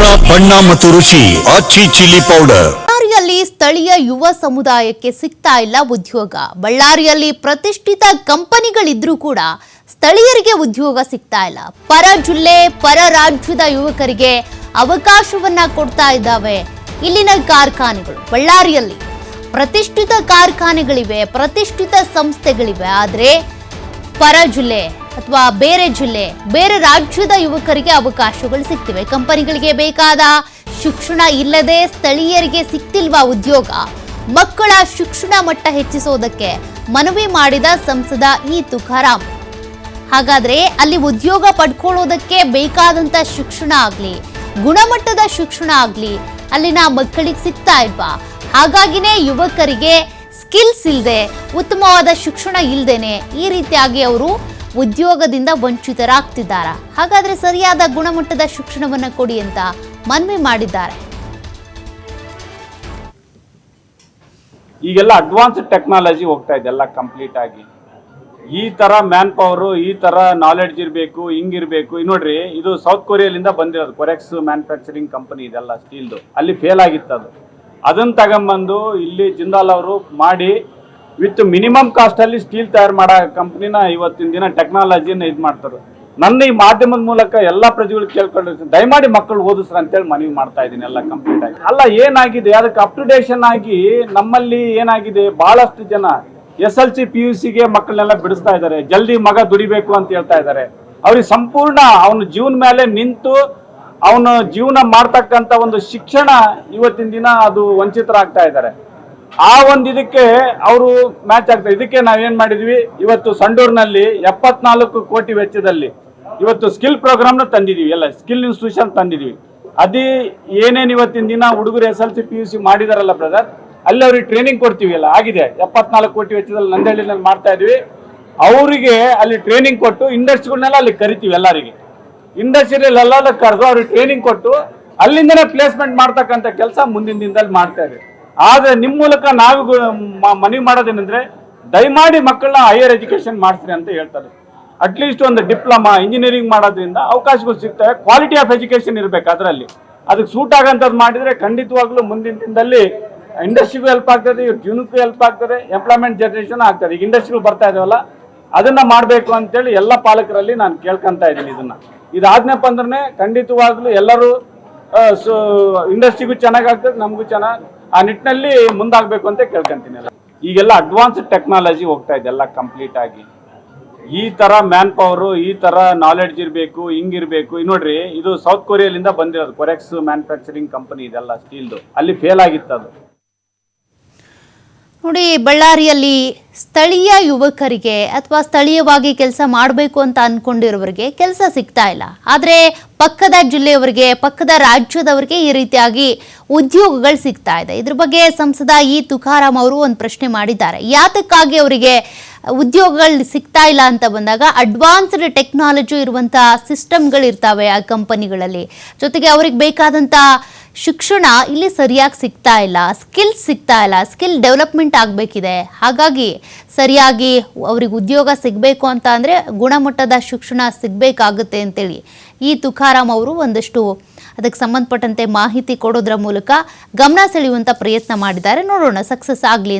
ಖಾರ ಬಣ್ಣ ಮತ್ತು ರುಚಿ ಆಚಿ ಚಿಲ್ಲಿ ಪೌಡರ್. ಬಳ್ಳಾರಿಯಲ್ಲಿ ಸ್ಥಳೀಯ ಯುವ ಸಮುದಾಯಕ್ಕೆ ಸಿಗ್ತಾ ಇಲ್ಲ ಉದ್ಯೋಗ. ಬಳ್ಳಾರಿಯಲ್ಲಿ ಪ್ರತಿಷ್ಠಿತ ಕಂಪನಿಗಳಿದ್ರೂ ಕೂಡ ಸ್ಥಳೀಯರಿಗೆ ಉದ್ಯೋಗ ಸಿಗ್ತಾ ಇಲ್ಲ. ಪರ ಜಿಲ್ಲೆ, ಪರ ರಾಜ್ಯದ ಯುವಕರಿಗೆ ಅವಕಾಶವನ್ನ ಕೊಡ್ತಾ ಇದ್ದಾವೆ ಇಲ್ಲಿನ ಕಾರ್ಖಾನೆಗಳು. ಬಳ್ಳಾರಿಯಲ್ಲಿ ಪ್ರತಿಷ್ಠಿತ ಕಾರ್ಖಾನೆಗಳಿವೆ, ಪ್ರತಿಷ್ಠಿತ ಸಂಸ್ಥೆಗಳಿವೆ, ಆದರೆ ಪರ ಜಿಲ್ಲೆ ಅಥವಾ ಬೇರೆ ಜಿಲ್ಲೆ, ಬೇರೆ ರಾಜ್ಯದ ಯುವಕರಿಗೆ ಅವಕಾಶಗಳು ಸಿಗ್ತಿವೆ. ಕಂಪನಿಗಳಿಗೆ ಬೇಕಾದ ಶಿಕ್ಷಣ ಇಲ್ಲದೆ ಸ್ಥಳೀಯರಿಗೆ ಸಿಗ್ತಿಲ್ವಾ ಉದ್ಯೋಗ? ಮಕ್ಕಳ ಶಿಕ್ಷಣ ಮಟ್ಟ ಹೆಚ್ಚಿಸೋದಕ್ಕೆ ಮನವಿ ಮಾಡಿದ ಸಂಸದ ಇ. ತುಕಾರಾಂ ಹಾಗಾದ್ರೆ ಅಲ್ಲಿ ಉದ್ಯೋಗ ಪಡ್ಕೊಳ್ಳೋದಕ್ಕೆ ಬೇಕಾದಂತ ಶಿಕ್ಷಣ ಆಗ್ಲಿ, ಗುಣಮಟ್ಟದ ಶಿಕ್ಷಣ ಆಗ್ಲಿ ಅಲ್ಲಿನ ಮಕ್ಕಳಿಗೆ ಸಿಗ್ತಾ ಇಲ್ವಾ? ಹಾಗಾಗಿನೇ ಯುವಕರಿಗೆ ಸ್ಕಿಲ್ಸ್ ಇಲ್ಲದೆ ಉತ್ತಮವಾದ ಶಿಕ್ಷಣ ಇಲ್ಲದೇನೆ ಈ ರೀತಿಯಾಗಿ ಅವರು ಉದ್ಯೋಗದಿಂದ ವಂಚಿತರಾಗ್ತಿದ್ದಾರೆ. ಹಾಗಾದ್ರೆ ಸರಿಯಾದ ಗುಣಮಟ್ಟದ ಶಿಕ್ಷಣವನ್ನು ಕೊಡಿ ಅಂತ ಮನವಿ ಮಾಡಿದ್ದಾರೆ. ಈಗೆಲ್ಲ ಅಡ್ವಾನ್ಸ್ಡ್ ಟೆಕ್ನಾಲಜಿ ಹೋಗ್ತಾ ಇದೆ ಎಲ್ಲ ಕಂಪ್ಲೀಟ್ ಆಗಿ. ಈ ತರ ಮ್ಯಾನ್ ಪವರು ಈ ತರ ನಾಲೆಡ್ಜ್ ಇರಬೇಕು, ಹಿಂಗಿರ್ಬೇಕು. ನೋಡ್ರಿ, ಇದು ಸೌತ್ ಕೊರಿಯಾಲಿಂದ ಬಂದಿರೋದು ಕೊರೆಕ್ಸ್ ಮ್ಯಾನುಫ್ಯಾಕ್ಚರಿಂಗ್ ಕಂಪನಿ ಇದೆಲ್ಲ ಸ್ಟೀಲ್ದು ಅಲ್ಲಿ ಫೇಲ್ ಆಗಿತ್ತು ಅದು. ಅದನ್ನ ತಗೊಂಬಂದು ಇಲ್ಲಿ ಜಿಂದಾಲ್ ಅವರು ಮಾಡಿ ವಿತ್ ಮಿನಿಮಮ್ ಕಾಸ್ಟ್ ಅಲ್ಲಿ ಸ್ಟೀಲ್ ತಯಾರು ಮಾಡೋ ಕಂಪ್ನಿನ ಇವತ್ತಿನ ದಿನ ಟೆಕ್ನಾಲಜಿನ ಇದು ಮಾಡ್ತಾರೆ. ನನ್ನ ಈ ಮಾಧ್ಯಮದ ಮೂಲಕ ಎಲ್ಲಾ ಪ್ರಜೆಗಳು ಕೇಳ್ಕೊಂಡು ದಯಮಾಡಿ ಮಕ್ಕಳು ಓದಿಸ್ರ ಅಂತೇಳಿ ಮನವಿ ಮಾಡ್ತಾ ಇದ್ದೀನಿ ಎಲ್ಲ ಕಂಪ್ಲೀಟ್ ಆಗಿ. ಅಲ್ಲ, ಏನಾಗಿದೆ? ಅದಕ್ಕೆ ಅಪ್ ಟು ಡೇಷನ್ ಆಗಿ ನಮ್ಮಲ್ಲಿ ಏನಾಗಿದೆ? ಬಹಳಷ್ಟು ಜನ S L C, P U ಸಿಗೆ ಮಕ್ಕಳನ್ನೆಲ್ಲ ಬಿಡಿಸ್ತಾ ಇದ್ದಾರೆ. ಜಲ್ದಿ ಮಗ ದುಡಿಬೇಕು ಅಂತ ಹೇಳ್ತಾ ಇದ್ದಾರೆ. ಅವ್ರಿಗೆ ಸಂಪೂರ್ಣ ಅವನ ಜೀವನ ಮೇಲೆ ನಿಂತು ಅವನು ಜೀವನ ಮಾಡ್ತಕ್ಕಂಥ ಒಂದು ಶಿಕ್ಷಣ ಇವತ್ತಿನ ದಿನ ಅದು ವಂಚಿತರಾಗ್ತಾ ಇದ್ದಾರೆ. ಆ ಒಂದು ಇದಕ್ಕೆ ಅವರು ಮ್ಯಾಚ್ ಆಗ್ತಾರೆ. ಇದಕ್ಕೆ ನಾವೇನ್ ಮಾಡಿದ್ವಿ? ಇವತ್ತು ಸಂಡೂರಿನಲ್ಲಿ ಎಪ್ಪತ್ನಾಲ್ಕು ಕೋಟಿ ವೆಚ್ಚದಲ್ಲಿ ಇವತ್ತು ಸ್ಕಿಲ್ ಪ್ರೋಗ್ರಾಮ್ನ ತಂದಿದೀವಿ. ಎಲ್ಲ ಸ್ಕಿಲ್ ಇನ್ಸ್ಟಿಟ್ಯೂಷನ್ ತಂದಿದೀವಿ. ಅದೇ ಏನೇನು ಇವತ್ತಿನ ದಿನ ಹುಡುಗರು S L C P U C ಮಾಡಿದಾರಲ್ಲ ಬ್ರದರ್ ಅಲ್ಲಿ ಅವ್ರಿಗೆ ಟ್ರೈನಿಂಗ್ ಕೊಡ್ತೀವಿ ಅಲ್ಲ ಆಗಿದೆ. ಎಪ್ಪತ್ನಾಲ್ಕು ಕೋಟಿ ವೆಚ್ಚದಲ್ಲಿ ನಂದಹಳ್ಳಿನಲ್ಲಿ ಮಾಡ್ತಾ ಇದೀವಿ. ಅವರಿಗೆ ಅಲ್ಲಿ ಟ್ರೈನಿಂಗ್ ಕೊಟ್ಟು ಇಂಡಸ್ಟ್ರಿಗಳನ್ನೆಲ್ಲ ಅಲ್ಲಿ ಕರಿತೀವಿ ಎಲ್ಲರಿಗೆ. ಇಂಡಸ್ಟ್ರಿಯಲ್ಲಿ ಎಲ್ಲ ಕರೆದು ಅವ್ರಿಗೆ ಟ್ರೈನಿಂಗ್ ಕೊಟ್ಟು ಅಲ್ಲಿಂದನೇ ಪ್ಲೇಸ್ಮೆಂಟ್ ಮಾಡ್ತಕ್ಕಂಥ ಕೆಲಸ ಮುಂದಿನ ದಿನದಲ್ಲಿ ಮಾಡ್ತಾ ಇದ್ದೀವಿ. ಆದ್ರೆ ನಿಮ್ಮ ಮೂಲಕ ನಾವು ಮನವಿ ಮಾಡೋದೇನಂದ್ರೆ ದಯಮಾಡಿ ಮಕ್ಕಳನ್ನ ಹೈಯರ್ ಎಜುಕೇಶನ್ ಮಾಡಿಸ್ರಿ ಅಂತ ಹೇಳ್ತಾರೆ. ಅಟ್ಲೀಸ್ಟ್ ಒಂದು ಡಿಪ್ಲೊಮಾ ಇಂಜಿನಿಯರಿಂಗ್ ಮಾಡೋದ್ರಿಂದ ಅವಕಾಶಗಳು ಸಿಗ್ತವೆ. ಕ್ವಾಲಿಟಿ ಆಫ್ ಎಜುಕೇಶನ್ ಇರಬೇಕು ಅದರಲ್ಲಿ. ಅದಕ್ಕೆ ಸೂಟ್ ಆಗಂತದ್ದು ಮಾಡಿದ್ರೆ ಖಂಡಿತವಾಗ್ಲೂ ಮುಂದಿನ ದಿನದಲ್ಲಿ ಇಂಡಸ್ಟ್ರಿಗೂ ಹೆಲ್ಪ್ ಆಗ್ತದೆ, ಇವ್ರ ಜೀವನಕ್ಕೂ ಹೆಲ್ಪ್ ಆಗ್ತದೆ ಎಂಪ್ಲಾಯ್ಮೆಂಟ್ ಜನರೇಷನ್ ಆಗ್ತದೆ. ಈಗ ಇಂಡಸ್ಟ್ರಿಗಳು ಬರ್ತಾ ಇದಾವಲ್ಲ, ಅದನ್ನ ಮಾಡಬೇಕು ಅಂತೇಳಿ ಎಲ್ಲ ಪಾಲಕರಲ್ಲಿ ನಾನು ಕೇಳ್ಕೊಂತ ಇದ್ದೀನಿ ಇದನ್ನ. ಇದಾದ್ನಪ್ಪ ಅಂದ್ರೆ ಖಂಡಿತವಾಗ್ಲೂ ಎಲ್ಲರೂ ಸೊ ಇಂಡಸ್ಟ್ರಿಗೂ ಚೆನ್ನಾಗಾಗ್ತದೆ ನಮಗೂ ಚೆನ್ನಾಗಿ ಆ ನಿಟ್ಟಿನಲ್ಲಿ ಮುಂದಾಗಬೇಕು ಅಂತ ಕೇಳ್ಕೊಂತೀನಿ ಎಲ್ಲ. ಈಗೆಲ್ಲ ಅಡ್ವಾನ್ಸ್ಡ್ ಟೆಕ್ನಾಲಜಿ ಹೋಗ್ತಾ ಇದೆ ಎಲ್ಲ ಕಂಪ್ಲೀಟ್ ಆಗಿ. ಈ ತರ ಮ್ಯಾನ್ ಪವರು ಈ ತರ ನಾಲೆಡ್ಜ್ ಇರಬೇಕು ಹಿಂಗಿರಬೇಕು ನೋಡ್ರಿ, ಇದು ಸೌತ್ ಕೊರಿಯಾಲಿಂದ ಬಂದಿರೋದು ಕೊರೆಕ್ಸ್ ಮ್ಯಾನುಫ್ಯಾಕ್ಚರಿಂಗ್ ಕಂಪನಿ ಇದೆಲ್ಲ ಸ್ಟೀಲ್ದು ಅಲ್ಲಿ ಫೇಲ್ ಆಗಿತ್ತು ಅದು. ನೋಡಿ, ಬಳ್ಳಾರಿಯಲ್ಲಿ ಸ್ಥಳೀಯ ಯುವಕರಿಗೆ ಅಥವಾ ಸ್ಥಳೀಯವಾಗಿ ಕೆಲಸ ಮಾಡಬೇಕು ಅಂತ ಅಂದ್ಕೊಂಡಿರೋರಿಗೆ ಕೆಲಸ ಸಿಗ್ತಾ ಇಲ್ಲ. ಆದರೆ ಪಕ್ಕದ ಜಿಲ್ಲೆಯವರಿಗೆ, ಪಕ್ಕದ ರಾಜ್ಯದವರಿಗೆ ಈ ರೀತಿಯಾಗಿ ಉದ್ಯೋಗಗಳು ಸಿಗ್ತಾ ಇದೆ. ಇದ್ರ ಬಗ್ಗೆ ಸಂಸದ ಇ ತುಕಾರಾಮ್ ಅವರು ಒಂದು ಪ್ರಶ್ನೆ ಮಾಡಿದ್ದಾರೆ. ಯಾತಕ್ಕಾಗಿ ಅವರಿಗೆ ಉದ್ಯೋಗಗಳು ಸಿಗ್ತಾ ಇಲ್ಲ ಅಂತ ಬಂದಾಗ ಅಡ್ವಾನ್ಸ್ಡ್ ಟೆಕ್ನಾಲಜಿ ಇರುವಂಥ ಸಿಸ್ಟಮ್ಗಳಿರ್ತವೆ ಆ ಕಂಪನಿಗಳಲ್ಲಿ. ಜೊತೆಗೆ ಅವ್ರಿಗೆ ಬೇಕಾದಂಥ ಶಿಕ್ಷಣ ಇಲ್ಲಿ ಸರಿಯಾಗಿ ಸಿಗ್ತಾ ಇಲ್ಲ ಸ್ಕಿಲ್ಸ್ ಸಿಗ್ತಾ ಇಲ್ಲ ಸ್ಕಿಲ್ ಡೆವಲಪ್ಮೆಂಟ್ ಆಗಬೇಕಿದೆ. ಹಾಗಾಗಿ ಸರಿಯಾಗಿ ಅವ್ರಿಗೆ ಉದ್ಯೋಗ ಸಿಗಬೇಕು ಅಂತ ಅಂದರೆ ಗುಣಮಟ್ಟದ ಶಿಕ್ಷಣ ಸಿಗಬೇಕಾಗುತ್ತೆ ಅಂತೇಳಿ ಈ ತುಕಾರಾಮ್ ಅವರು ಒಂದಷ್ಟು ಅದಕ್ಕೆ ಸಂಬಂಧಪಟ್ಟಂತೆ ಮಾಹಿತಿ ಕೊಡೋದ್ರ ಮೂಲಕ ಗಮನ ಸೆಳೆಯುವಂಥ ಪ್ರಯತ್ನ ಮಾಡಿದ್ದಾರೆ. ನೋಡೋಣ ಸಕ್ಸಸ್ ಆಗಲಿ